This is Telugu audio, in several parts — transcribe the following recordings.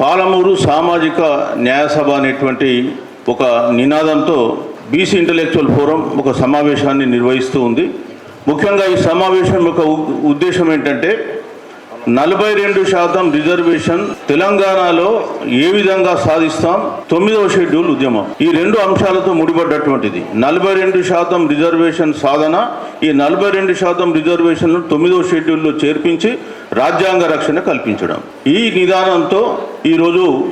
పాలమూరు సామాజిక న్యాయ సభ అనేటువంటి ఒక నినాదంతో బీసీ ఇంటలెక్చువల్ ఫోరం ఒక సమావేశాన్ని నిర్వహిస్తూ ఉంది. ముఖ్యంగా ఈ సమావేశం యొక్క ఉద్దేశం ఏంటంటే నలభై రెండు శాతం రిజర్వేషన్ తెలంగాణలో ఏ విధంగా సాధిస్తాం? తొమ్మిదవ షెడ్యూల్ ఉద్యమం. ఈ రెండు అంశాలతో ముడిపడ్డటువంటిది. నలభై రెండు శాతం రిజర్వేషన్ సాధన ఈ నలభై రెండు శాతం రిజర్వేషన్లు తొమ్మిదవ షెడ్యూల్లో చేర్పించి రాజ్యాంగ రక్షణ కల్పించడం. ఈ నిదానంతో ఈరోజు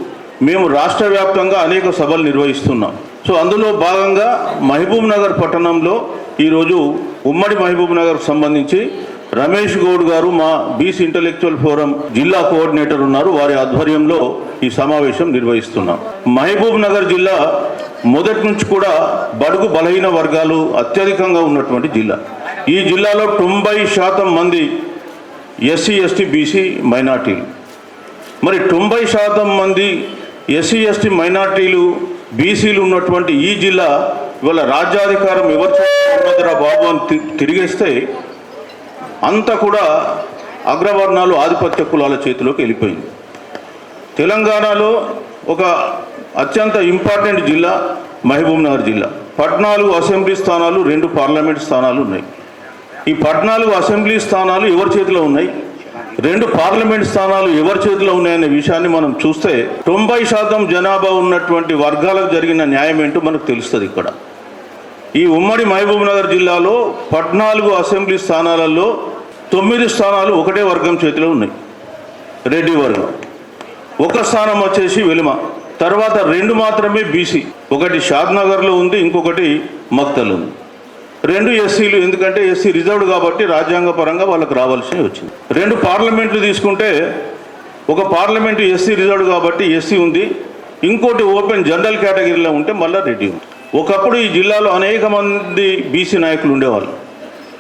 మేము రాష్ట్ర వ్యాప్తంగా అనేక సభలు నిర్వహిస్తున్నాం. సో అందులో భాగంగా మహబూబ్ నగర్ పట్టణంలో ఈరోజు ఉమ్మడి మహబూబ్ నగర్ సంబంధించి రమేష్ గౌడ్ గారు మా బీసీ ఇంటలెక్చువల్ ఫోరం జిల్లా కోఆర్డినేటర్ ఉన్నారు. వారి ఆధ్వర్యంలో ఈ సమావేశం నిర్వహిస్తున్నాం. మహబూబ్ నగర్ జిల్లా మొదటి నుంచి కూడా బడుగు బలహీన వర్గాలు అత్యధికంగా ఉన్నటువంటి జిల్లా. ఈ జిల్లాలో తొంభై శాతం మంది ఎస్సీ ఎస్టీ బీసీ మైనార్టీలు. మరి తొంభై శాతం మంది ఎస్సీ ఎస్టీ మైనార్టీలు బీసీలు ఉన్నటువంటి ఈ జిల్లా ఇవాళ రాజ్యాధికారం ఎవరు బాబు అని తి- తిరిగేస్తే అంతా కూడా అగ్రవర్ణాలు ఆధిపత్య కులాల చేతిలోకి వెళ్ళిపోయింది. తెలంగాణలో ఒక అత్యంత ఇంపార్టెంట్ జిల్లా మహబూబ్నగర్ జిల్లా. పద్నాలుగు అసెంబ్లీ స్థానాలు రెండు పార్లమెంట్ స్థానాలు ఉన్నాయి. ఈ పద్నాలుగు అసెంబ్లీ స్థానాలు ఎవరి చేతిలో ఉన్నాయి? రెండు పార్లమెంట్ స్థానాలు ఎవరి చేతిలో ఉన్నాయనే విషయాన్ని మనం చూస్తే తొంభై శాతం జనాభా ఉన్నటువంటి వర్గాలకు జరిగిన న్యాయం ఏంటో మనకు తెలుస్తుంది ఇక్కడ. ఈ ఉమ్మడి మహబూబ్ నగర్ జిల్లాలో పద్నాలుగు అసెంబ్లీ స్థానాలలో తొమ్మిది స్థానాలు ఒకటే వర్గం చేతిలో ఉన్నాయి. రెడ్డి వర్గం. ఒక స్థానం వచ్చేసి వెలుమ. తర్వాత రెండు మాత్రమే బీసీ. ఒకటి షాద్నగర్లో ఉంది ఇంకొకటి మక్తల్ ఉంది. రెండు ఎస్సీలు ఎందుకంటే ఎస్సీ రిజర్వ్డ్ కాబట్టి రాజ్యాంగ పరంగా వాళ్ళకి రావాల్సి వచ్చింది. రెండు పార్లమెంట్లు తీసుకుంటే ఒక పార్లమెంటు ఎస్సీ రిజర్వ్డ్ కాబట్టి ఎస్సీ ఉంది. ఇంకోటి ఓపెన్ జనరల్ కేటగిరీలో ఉంటే మళ్ళీ రెడ్డి ఉంది. ఒకప్పుడు ఈ జిల్లాలో అనేక మంది బీసీ నాయకులు ఉండేవాళ్ళు.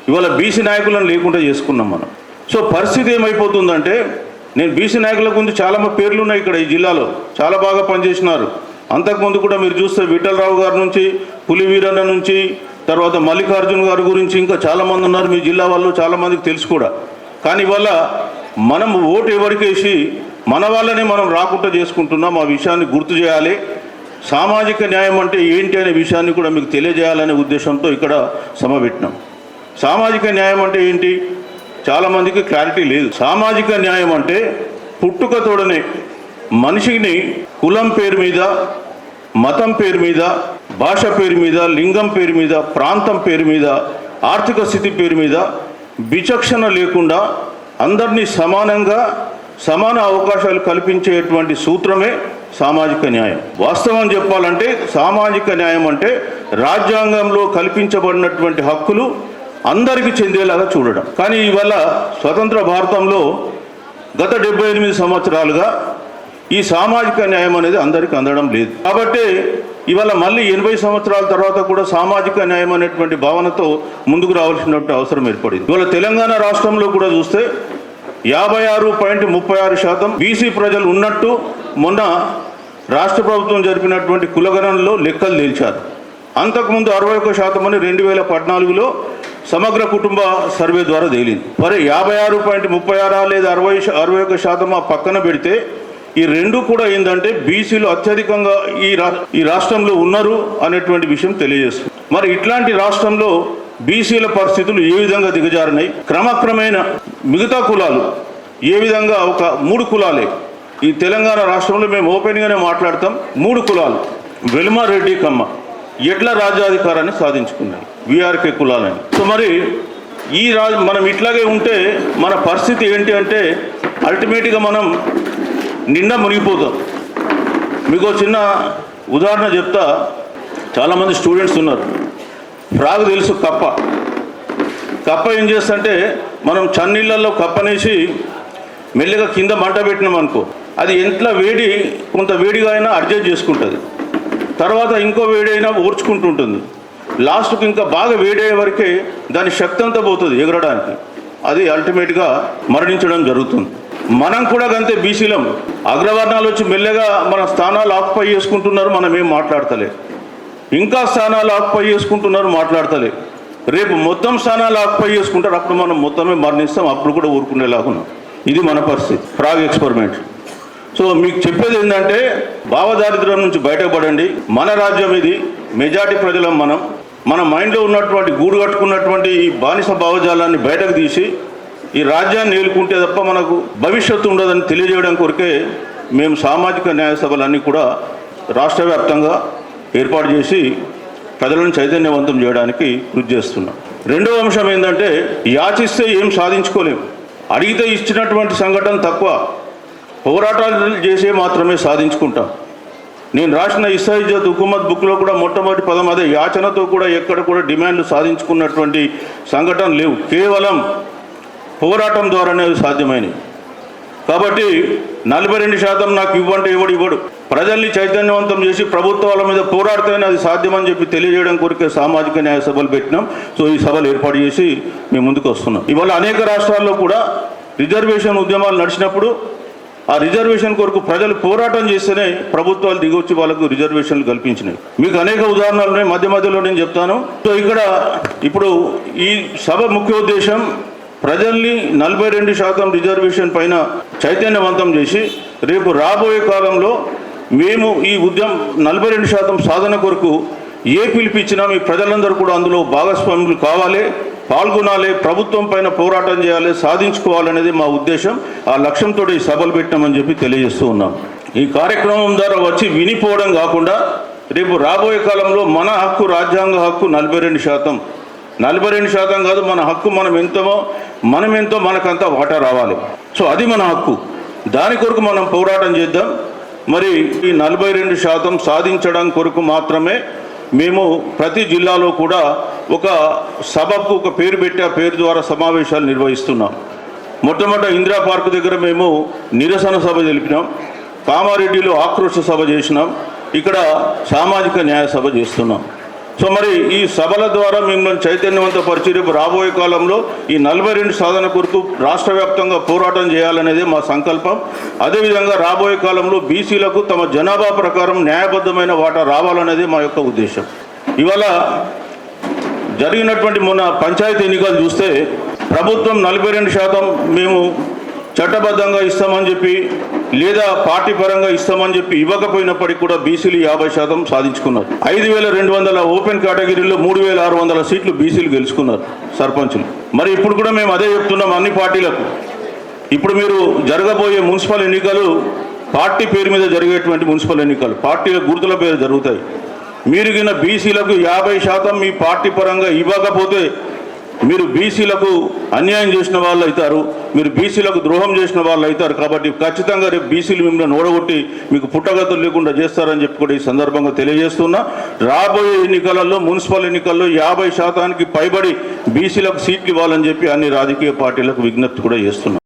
ఇవాళ బీసీ నాయకులను లేకుండా చేసుకున్నాం మనం. సో పరిస్థితి ఏమైపోతుందంటే నేను బీసీ నాయకుల గురించి చాలా పేర్లు ఉన్నాయి ఇక్కడ ఈ జిల్లాలో. చాలా బాగా పనిచేసినారు. అంతకుముందు కూడా మీరు చూస్తే విఠలరావు గారి నుంచి పులివీరన్న నుంచి తర్వాత మల్లికార్జున గారి గురించి ఇంకా చాలామంది ఉన్నారు. మీ జిల్లా వాళ్ళు చాలామందికి తెలుసు కూడా. కానీ ఇవాళ మనం ఓటు ఎవరికేసి మన వాళ్ళని మనం రాకుండా చేసుకుంటున్నాం. ఆ విషయాన్ని గుర్తు చేయాలి. సామాజిక న్యాయం అంటే ఏంటి అనే విషయాన్ని కూడా మీకు తెలియజేయాలనే ఉద్దేశంతో ఇక్కడ సభ పెట్టినాం సామాజిక న్యాయం అంటే ఏంటి? చాలామందికి క్లారిటీ లేదు. సామాజిక న్యాయం అంటే పుట్టుకతోడనే మనిషిని కులం పేరు మీద మతం పేరు మీద భాష పేరు మీద లింగం పేరు మీద ప్రాంతం పేరు మీద ఆర్థిక స్థితి పేరు మీద విచక్షణ లేకుండా అందరినీ సమానంగా సమాన అవకాశాలు కల్పించేటువంటి సూత్రమే సామాజిక న్యాయం. వాస్తవం చెప్పాలంటే సామాజిక న్యాయం అంటే రాజ్యాంగంలో కల్పించబడినటువంటి హక్కులు అందరికీ చెందేలాగా చూడడం. కానీ ఇవాళ స్వతంత్ర భారతంలో గత డెబ్బై ఎనిమిది సంవత్సరాలుగా ఈ సామాజిక న్యాయం అనేది అందరికీ అందడం లేదు. కాబట్టి ఇవాళ మళ్ళీ ఎనభై సంవత్సరాల తర్వాత కూడా సామాజిక న్యాయం అనేటువంటి భావనతో ముందుకు రావాల్సినటువంటి అవసరం ఏర్పడింది. ఇవాళ తెలంగాణ రాష్ట్రంలో కూడా చూస్తే యాభై ఆరు పాయింట్ ముప్పై ఆరు శాతం బీసీ ప్రజలు ఉన్నట్టు మొన్న రాష్ట్ర ప్రభుత్వం జరిపినటువంటి కులగణనలో లెక్కలు తేల్చారు. అంతకుముందు అరవై ఒక్క శాతం అని రెండు వేల పద్నాలుగులో సమగ్ర కుటుంబ సర్వే ద్వారా తేలింది. మరి యాభై ఆరు పాయింట్ ముప్పై ఆరా లేదా అరవై అరవై ఒక్క శాతం ఆ పక్కన పెడితే ఈ రెండు కూడా ఏంటంటే బీసీలు అత్యధికంగా ఈ రా ఈ రాష్ట్రంలో ఉన్నారు అనేటువంటి విషయం తెలియజేస్తుంది. మరి ఇట్లాంటి రాష్ట్రంలో బీసీల పరిస్థితులు ఏ విధంగా దిగజారినాయి? క్రమక్రమేణ మిగతా కులాలు ఏ విధంగా ఒక మూడు కులాలే? ఈ తెలంగాణ రాష్ట్రంలో మేము ఓపెన్గానే మాట్లాడతాం. మూడు కులాలు. వెలుమారెడ్డి కమ్మ. ఎట్ల రాజ్యాధికారాన్ని సాధించుకున్నాయి విఆర్కే కులాలని. సో మరి ఈ రాజు మనం ఇట్లాగే ఉంటే మన పరిస్థితి ఏంటి అంటే అల్టిమేట్గా మనం నిండా మునిగిపోతాం. మీకు చిన్న ఉదాహరణ చెప్తా. చాలామంది స్టూడెంట్స్ ఉన్నారు. ఫ్రాగ్ తెలుసు కప్ప. కప్ప ఏం చేస్తుంటే మనం చన్నీళ్ళల్లో కప్పనేసి మెల్లిగా కింద మంట పెట్టినాం అనుకో అది ఎంత వేడి కొంత వేడిగా అయినా అడ్జస్ట్ చేసుకుంటుంది. తర్వాత ఇంకో వేడి అయినా ఓర్చుకుంటుంటుంది లాస్ట్కి ఇంకా బాగా వేడయ్యే వరకే దాని శక్తి అంతా పోతుంది ఎగరడానికి. అది అల్టిమేట్గా మరణించడం జరుగుతుంది. మనం కూడా అంతే బీసీలం. అగ్రవర్ణాలు వచ్చి మెల్లగా మన స్థానాలు ఆక్యుపై చేసుకుంటున్నారు మనం ఏం మాట్లాడతలే ఇంకా స్థానాలు ఆక్పై చేసుకుంటున్నారు మాట్లాడతలే. రేపు మొత్తం స్థానాలు ఆక్పై చేసుకుంటారు అప్పుడు మనం మొత్తమే మరణిస్తాం అప్పుడు కూడా ఊరుకునేలాగున్నాం ఇది మన పరిస్థితి ఫ్రాగ్ ఎక్స్పెరిమెంట్. సో మీకు చెప్పేది ఏంటంటే భావదారిద్ర్యం నుంచి బయటపడండి మన రాజ్యం ఇది మెజార్టీ ప్రజలం మనం. మన మైండ్లో ఉన్నటువంటి గూడు కట్టుకున్నటువంటి ఈ బానిస భావజాలాన్ని బయటకు తీసి ఈ రాజ్యాన్ని ఏలుకుంటే తప్ప మనకు భవిష్యత్తు ఉండదని తెలియజేయడం కొరకే మేము సామాజిక న్యాయ సభలన్నీ కూడా రాష్ట్ర వ్యాప్తంగా ఏర్పాటు చేసి ప్రజలను చైతన్యవంతం చేయడానికి కృషి చేస్తున్నాం. రెండవ అంశం ఏంటంటే యాచిస్తే ఏం సాధించుకోలేము అడిగితే ఇచ్చినటువంటి సంఘటన తక్కువ. పోరాటాలు చేసే మాత్రమే సాధించుకుంటాం. నేను రాసిన ఇస్సాయిజత్ హుకుమత్ బుక్లో కూడా మొట్టమొదటి పదం అదే యాచనతో కూడా ఎక్కడ కూడా డిమాండ్లు సాధించుకున్నటువంటి సంఘటన లేవు. కేవలం పోరాటం ద్వారానే అవి సాధ్యమైనవి కాబట్టి నలభై రెండు శాతం నాకు ఇవ్వంటే ఎవడు ఇవ్వడు? ప్రజల్ని చైతన్యవంతం చేసి ప్రభుత్వాల మీద పోరాడితేనే అది సాధ్యమని చెప్పి తెలియజేయడం కొరికే సామాజిక న్యాయ సభలు పెట్టినాం. సో ఈ సభలు ఏర్పాటు చేసి మేము ముందుకు వస్తున్నాం. ఇవాళ అనేక రాష్ట్రాల్లో కూడా రిజర్వేషన్ ఉద్యమాలు నడిచినప్పుడు ఆ రిజర్వేషన్ కొరకు ప్రజలు పోరాటం చేస్తేనే ప్రభుత్వాలు దిగొచ్చి వాళ్ళకు రిజర్వేషన్లు కల్పించినాయి. మీకు అనేక ఉదాహరణలు ఉన్నాయి. మధ్య మధ్యలో నేను చెప్తాను. సో ఇక్కడ ఇప్పుడు ఈ సభ ముఖ్య ఉద్దేశం ప్రజల్ని నలభై రెండు శాతం రిజర్వేషన్ పైన చైతన్యవంతం చేసి రేపు రాబోయే కాలంలో మేము ఈ ఉద్యమం నలభై రెండు శాతం సాధన కొరకు ఏ పిలిపించినా మీ ప్రజలందరూ కూడా అందులో భాగస్వాములు కావాలి పాల్గొనాలి ప్రభుత్వం పైన పోరాటం చేయాలి సాధించుకోవాలనేది మా ఉద్దేశం. ఆ లక్ష్యంతో ఈ సభలు పెట్టామని చెప్పి తెలియజేస్తూ ఉన్నాం. ఈ కార్యక్రమం ద్వారా వచ్చి వినిపోవడం కాకుండా రేపు రాబోయే కాలంలో మన హక్కు రాజ్యాంగ హక్కు నలభై రెండు శాతం. నలభై రెండు శాతం కాదు మన హక్కు మనం ఎంతమో మనం ఎంతో మనకంతా వాటా రావాలి. సో అది మన హక్కు. దాని కొరకు మనం పోరాటం చేద్దాం. మరి ఈ నలభై రెండు శాతం సాధించడం కొరకు మాత్రమే మేము ప్రతి జిల్లాలో కూడా ఒక సభకు ఒక పేరు పెట్టి ఆ పేరు ద్వారా సమావేశాలు నిర్వహిస్తున్నాం. మొట్టమొదట ఇందిరా పార్క్ దగ్గర మేము నిరసన సభ జరిపినాం. కామారెడ్డిలో ఆక్రోశ సభ చేసినాం. ఇక్కడ సామాజిక న్యాయ సభ చేస్తున్నాం. సో మరి ఈ సభల ద్వారా మిమ్మల్ని చైతన్యవంతపరిచి రేపు రాబోయే కాలంలో ఈ నలభై రెండు సాధన కొరకు రాష్ట్ర వ్యాప్తంగా పోరాటం చేయాలనేది మా సంకల్పం. అదేవిధంగా రాబోయే కాలంలో బీసీలకు తమ జనాభా ప్రకారం న్యాయబద్ధమైన వాటా రావాలనేది మా యొక్క ఉద్దేశం. ఇవాళ జరిగినటువంటి మొన్న పంచాయతీ ఎన్నికలు చూస్తే ప్రభుత్వం నలభై రెండు శాతం మేము చట్టబద్ధంగా ఇస్తామని చెప్పి లేదా పార్టీ పరంగా ఇస్తామని చెప్పి ఇవ్వకపోయినప్పటికీ కూడా బీసీలు యాభై శాతం సాధించుకున్నారు. ఐదు వేల రెండు వందల ఓపెన్ కేటగిరీలో మూడు వేల ఆరు వందల సీట్లు బీసీలు గెలుచుకున్నారు సర్పంచులు. మరి ఇప్పుడు కూడా మేము అదే చెప్తున్నాం అన్ని పార్టీలకు. ఇప్పుడు మీరు జరగబోయే మున్సిపల్ ఎన్నికలు పార్టీ పేరు మీద జరిగేటువంటి మున్సిపల్ ఎన్నికలు. పార్టీల గుర్తుల పేరు జరుగుతాయి. మీరు గిన బీసీలకు యాభై శాతం మీ పార్టీ పరంగా ఇవ్వకపోతే మీరు బీసీలకు అన్యాయం చేసిన వాళ్ళు అవుతారు మీరు బీసీలకు ద్రోహం చేసిన వాళ్ళు అవుతారు కాబట్టి ఖచ్చితంగా రేపు బీసీలు మిమ్మల్ని ఓడగొట్టి మీకు పుట్టగతులు లేకుండా చేస్తారని చెప్పి కూడా ఈ సందర్భంగా తెలియజేస్తున్నా. రాబోయే ఎన్నికలలో మున్సిపల్ ఎన్నికల్లో యాభై శాతానికి పైబడి బీసీలకు సీట్లు ఇవ్వాలని చెప్పి అన్ని రాజకీయ పార్టీలకు విజ్ఞప్తి కూడా చేస్తున్నాం.